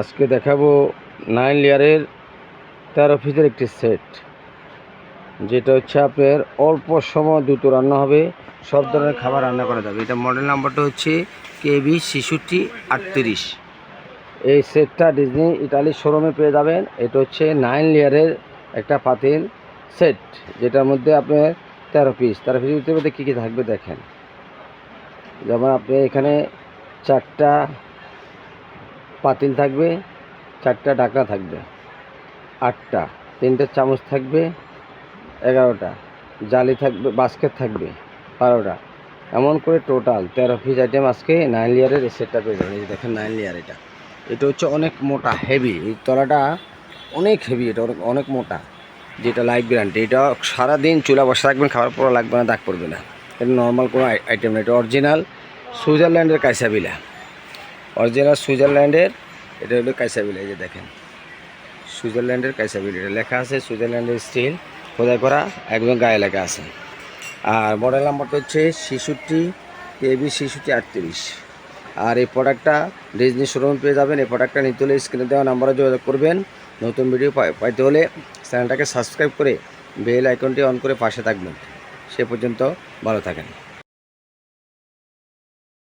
আজকে দেখাবো নাইন লেয়ারের তেরো পিসের একটি সেট, যেটা হচ্ছে আপনার অল্প সময় দ্রুত রান্না হবে, সব ধরনের খাবার রান্না করা যাবে। এটা মডেল নাম্বারটা হচ্ছে কেবি শিশুটি আটত্রিশ। এই সেটটা ডিজনি ইটালির শোরুমে পেয়ে যাবেন। এটা হচ্ছে নাইন লেয়ারের একটা পাতিল সেট, যেটার মধ্যে আপনার তেরো পিস তেরো পিসের মধ্যে কী কী থাকবে দেখেন। যেমন আপনি এখানে চারটা পাতিল থাকবে, চারটা ডাকনা থাকবে, আটটা, তিনটে চামচ থাকবে, এগারোটা, জালি থাকবে বাস্কেট থাকবে, বারোটা, এমন করে টোটাল তেরো পিস আইটেম আজকে নাইন লেয়ারের সেটটা পেয়ে যাবেন এই দেখেন নাইন লেয়ার এটা। এটা হচ্ছে অনেক মোটা হেভি এই তলাটা অনেক হেভি এটা, অনেক অনেক মোটা। যেটা লাইফ গ্যারান্টি এটা সারাদিন চুলা বসে রাখবেন, খাবার পর লাগবে না, দাগ পড়বে না। এটা নর্মাল কোনো আইটেম না, এটা অরিজিনাল সুইজারল্যান্ডের কাইসাবিলা অরিজিনাল সুইজারল্যান্ডের, এটা হলো কাইসাবিলা, এই যে দেখেন। সুইজারল্যান্ডের কাইসাবিলা, এটা লেখা আছে সুইজারল্যান্ডের স্টিল, খোদাই করা, একদম গায়ে লেখা আছে। আর মডেল নাম্বারটা হচ্ছে শিশুটি কেবি শিশুটি আটত্রিশ। আর এই প্রোডাক্টটা ডিজনি শোরুমে পেয়ে যাবেন, এই প্রোডাক্টটা নিতে হলে স্ক্রিনে দেওয়া নাম্বারে যোগাযোগ করবেন। নতুন ভিডিও পাইতে হলে চ্যানেলটাকে সাবস্ক্রাইব করে বেল আইকনটি অন করে পাশে থাকবেন। সে পর্যন্ত ভালো থাকেন।